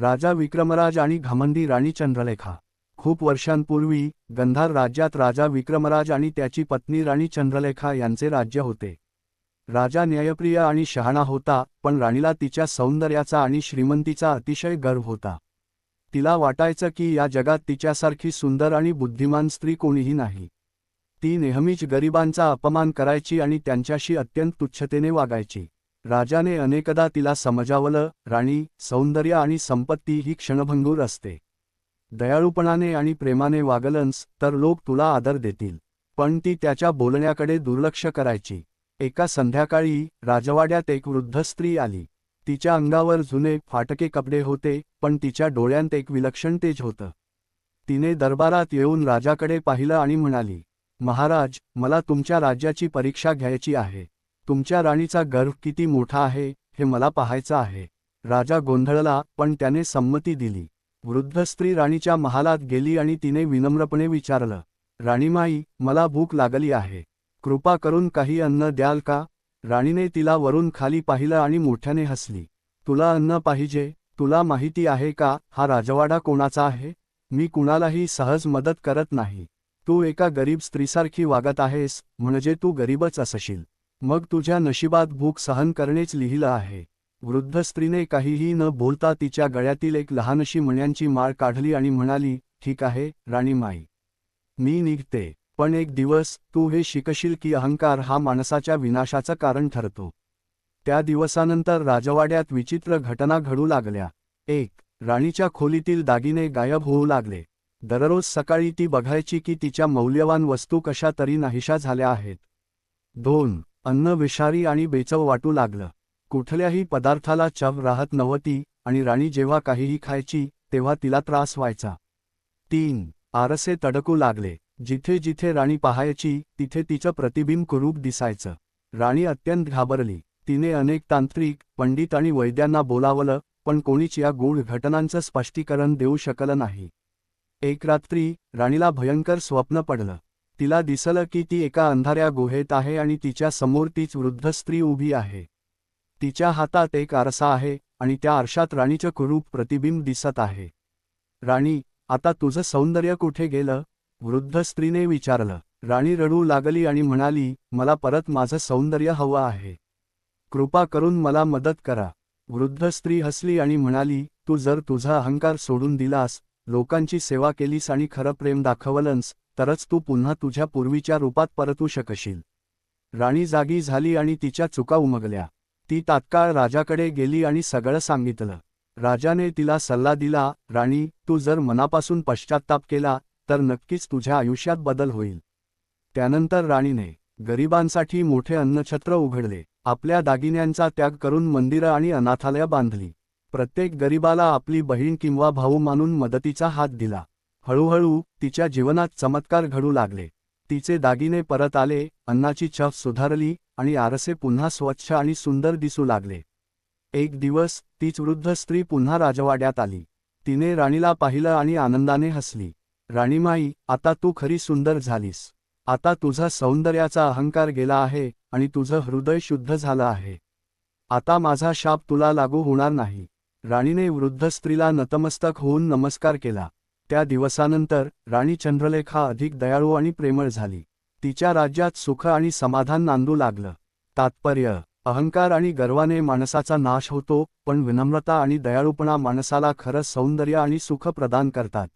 राजा विक्रमराज आणि घमंदी राणी चंद्रलेखा. खूप वर्षांपूर्वी गंधार राज्यात राजा विक्रमराज आणि त्याची पत्नी राणी चंद्रलेखा यांचे राज्य होते. राजा न्यायप्रिय आणि शहाणा होता पण राणीला तिच्या सौंदर्याचा आणि श्रीमंतीचा अतिशय गर्व होता. तिला वाटायचं की या जगात तिच्यासारखी सुंदर आणि बुद्धिमान स्त्री कोणीही नाही. ती नेहमीच गरिबांचा अपमान करायची आणि त्यांच्याशी अत्यंत तुच्छतेने वागायची. राजाने अनेकदा तिला समजावलं राणी सौंदर्य आणि संपत्ती ही क्षणभंगूर असते. दयाळूपणाने आणि प्रेमाने वागलंस तर लोक तुला आदर देतील. पण ती त्याच्या बोलण्याकडे दुर्लक्ष करायची. एका संध्याकाळी राजवाड्यात एक वृद्ध स्त्री आली. तिच्या अंगावर जुने फाटके कपडे होते पण तिच्या डोळ्यांत एक विलक्षण तेज होतं. तिने दरबारात येऊन राजाकडे पाहिलं आणि म्हणाली महाराज मला तुमच्या राज्याची परीक्षा घ्यायची आहे. तुमच्या राणीचा गर्भ किती मोठा आहे हे मला पाहायचं आहे. राजा गोंधळला पण त्याने संमती दिली. वृद्ध स्त्री राणीच्या महालात गेली आणि तिने विनम्रपणे विचारलं राणीमाई मला भूक लागली आहे. कृपा करून काही अन्न द्याल का? राणीने तिला वरून खाली पाहिलं आणि मोठ्याने हसली. तुला अन्न पाहिजे तुला माहिती आहे का हा राजवाडा कोणाचा आहे? मी कुणालाही सहज मदत करत नाही. तू एका गरीब स्त्रीसारखी वागत आहेस म्हणजे तू गरीबच असशील. मग तुझ्या नशिबात भूक सहन करणेच लिहिलं आहे. वृद्ध स्त्रीने काहीही न बोलता तिच्या गळ्यातील एक लहानशी मण्यांची माळ काढली आणि म्हणाली ठीक आहे राणीमाई मी निघते. पण एक दिवस तू हे शिकशील की अहंकार हा माणसाच्या विनाशाचं कारण ठरतो. त्या दिवसानंतर राजवाड्यात विचित्र घटना घडू लागल्या. एक राणीच्या खोलीतील दागिने गायब होऊ लागले. दररोज सकाळी ती बघायची की तिच्या मौल्यवान वस्तू कशा तरी नाहीशा झाल्या आहेत. दोन अन्न विषारी आणि बेचव वाटू लागलं. कुठल्याही पदार्थाला चव राहत नव्हती आणि राणी जेव्हा काहीही खायची तेव्हा तिला त्रास व्हायचा. तीन. आरसे तडकू लागले. जिथे जिथे राणी पाहायची तिथे तिचं प्रतिबिंब कुरूप दिसायचं. राणी अत्यंत घाबरली. तिने अनेक तांत्रिक पंडित आणि वैद्यांना बोलावलं पण कोणीच या गूढ घटनांचं स्पष्टीकरण देऊ शकलं नाही. एक रात्री राणीला भयंकर स्वप्न पडलं. तिला दिसलं की ती एका अंधाऱ्या गुहेत आहे आणि तिच्या समोर तीच वृद्ध स्त्री उभी आहे. तिच्या हातात एक आरसा आहे आणि त्या आरशात राणीचं कुरूप प्रतिबिंब दिसत आहे. राणी आता तुझं सौंदर्य कुठे गेलं? वृद्ध स्त्रीने विचारलं. राणी रडू लागली आणि म्हणाली मला परत माझं सौंदर्य हवं आहे. कृपा करून मला मदत करा. वृद्ध स्त्री हसली आणि म्हणाली तू जर तुझा अहंकार सोडून दिलास लोकांची सेवा केलीस आणि खरं प्रेम दाखवलंस तरच तू पुन्हा तुझ्या पूर्वीच्या रूपात परतू शकशील. राणी जागी झाली आणि तिच्या चुका उमगल्या. ती तात्काळ राजाकडे गेली आणि सगळं सांगितलं. राजाने तिला सल्ला दिला राणी तू जर मनापासून पश्चात्ताप केला तर नक्कीच तुझ्या आयुष्यात बदल होईल त्यानंतर राणीने गरिबांसाठी मोठे अन्नछत्र उघडले. आपल्या दागिन्यांचा त्याग करून मंदिरं आणि अनाथालय बांधली. प्रत्येक गरिबाला आपली बहीण किंवा भाऊ मानून मदतीचा हात दिला. हळूहळू तिच्या जीवनात चमत्कार घडू लागले. तिचे दागिने परत आले अन्नाची छफ सुधारली आणि आरसे पुन्हा स्वच्छ आणि सुंदर दिसू लागले. एक दिवस तीच वृद्ध स्त्री पुन्हा राजवाड्यात आली. तिने राणीला पाहिलं आणि आनंदाने हसली. राणीमाई आता तू खरी सुंदर झालीस. आता तुझा सौंदर्याचा अहंकार गेला आहे आणि तुझं हृदय शुद्ध झालं आहे. आता माझा शाप तुला लागू होणार नाही. राणीने वृद्ध स्त्रीला नतमस्तक होऊन नमस्कार केला. त्या दिवसानंतर राणी चंद्रलेखा अधिक दयाळू आणि प्रेमळ झाली. तिच्या राज्यात सुख आणि समाधान नांदू लागलं. तात्पर्य अहंकार आणि गर्वाने माणसाचा नाश होतो पण विनम्रता आणि दयाळूपणा माणसाला खरं सौंदर्य आणि सुख प्रदान करतात.